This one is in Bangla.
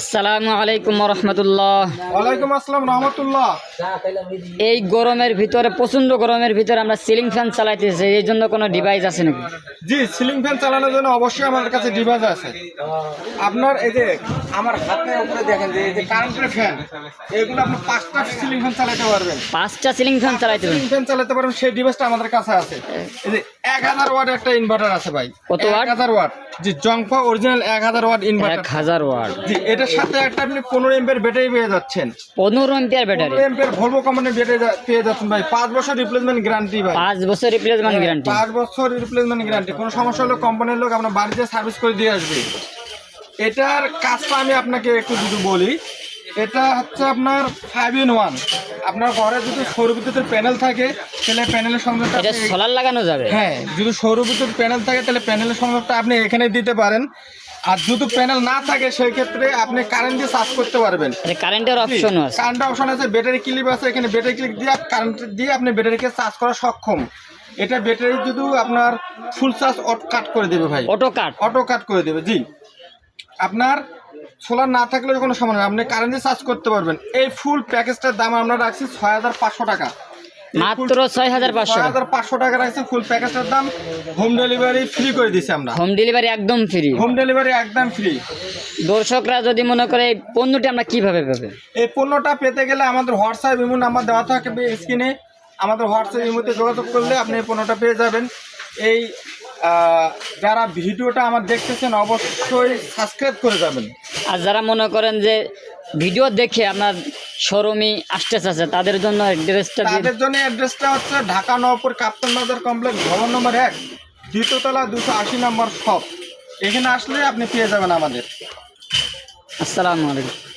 আসসালামু আলাইকুম রহমতুল্লাহ ওয়ালাইকুম আসসালাম রহমতুল্লাহ। এই গরমের ভিতরে প্রচণ্ড গরমের ভিতরে আমরা সিলিং ফ্যান চালাইতেছি এই জন্য কোনো ডিভাইস আছে নাকি? জি সিলিং ফ্যান চালানোর জন্য অবশ্যই আমাদের কাছে ডিভাইস আছে। আপনার এই যে আমার হাতের উপরে দেখেন যে এই যে কারেন্টের ফ্যান এগুলো আপনি পাঁচটা সিলিং ফ্যান চালাতে পারবেন। পাঁচটা সিলিং ফ্যান চালাইতে সিলিং ফ্যান চালাতে পারবেন সেই ডিভাইসটা আমাদের কাছে আছে। এই যে এক হাজার ওয়াট একটা ইনভার্টার আছে ভাই। কত? এক হাজার ওয়াট। জি জংফা অরিজিনাল এক হাজার ওয়াট এক ইনভার্টার হাজার ওয়াট। জি এটার সাথে একটা আপনি পনেরো এমপের ব্যাটারি পেয়ে যাচ্ছেন। পনেরো এম্পিয়ার ব্যাটারি এমপের ভলভো কোম্পানির ব্যাটারি পেয়ে যাচ্ছেন ভাই। পাঁচ বছর রিপ্লেসমেন্ট গ্যারান্টি ভাই। পাঁচ বছর রিপ্লেসমেন্ট গ্যারান্টি পাঁচ বছর রিপ্লেসমেন্ট গ্যারান্টি কোনো সমস্যা হলে কোম্পানির লোক আপনার বাড়িতে সার্ভিস করে দিয়ে আসবে। এটার কাজটা আমি আপনাকে একটু যদি বলি এটা হচ্ছে আপনার ফাইভ ইন ওয়ান আপনার ঘরে যদি সৌর বিদ্যুতের প্যানেল থাকে তাহলে প্যানেলের সংযোগটা এটা সোলার লাগানো যাবে? হ্যাঁ যদি সৌর বিদ্যুৎ প্যানেল থাকে তাহলে প্যানেলের সংযোগটা আপনি এখানে দিতে পারেন। আর যদি প্যানেল না থাকে সেই ক্ষেত্রে আপনি কারেন্ট দিয়ে চার্জ করতে পারবেন। কারেন্টের অপশনও আছে। কারেন্ট অপশন আছে ব্যাটারি ক্লিপ আছে এখানে ব্যাটারি ক্লিপ দিয়ে কারেন্ট দিয়ে আপনি ব্যাটারিকে চার্জ করা সক্ষম। এটা ব্যাটারি যদি আপনার ফুল চার্জ কাট করে দেবে ভাই। অটো কাট অটো কাট করে দেবে জি। আপনার সোলার না থাকলেও কোনো সমস্যা নেই। আপনি কারেন্ট চার্জ করতে পারবেন। এই ফুল প্যাকেজটার দাম আমরা রাখছি ছয় হাজার পাঁচশো টাকা। মাত্র ছয় হাজার পাঁচশো। হাজার পাঁচশো টাকা রাখছি ফুল প্যাকেজটার দাম। হোম ডেলিভারি ফ্রি করে দিছি আমরা। হোম ডেলিভারি একদম ফ্রি হোম ডেলিভারি একদম ফ্রি দর্শকরা যদি মনে করে এই পণ্যটি আমরা কীভাবে পাবে? এই পণ্যটা পেতে গেলে আমাদের হোয়াটসঅ্যাপ ইমো নাম্বার দেওয়া থাকবে স্ক্রিনে আমাদের হোয়াটসঅ্যাপ ইমোতে যোগাযোগ করলে আপনি এই পণ্যটা পেয়ে যাবেন। এই যারা ভিডিওটা আমার দেখতেছেন অবশ্যই সাবস্ক্রাইব করে যাবেন। আর যারা মনে করেন যে ভিডিও দেখে আপনার শোরুমই আসতে চাচ্ছে তাদের জন্য অ্যাড্রেসটা তাদের জন্য অ্যাড্রেসটা হচ্ছে ঢাকা নবপুর কাপ্তান বাজার কমপ্লেক্স ভবন নম্বর এক দ্বিতীয়তলা দুশো আশি নম্বর শপ। এখানে আসলে আপনি পেয়ে যাবেন আমাদের। আসসালামু আলাইকুম।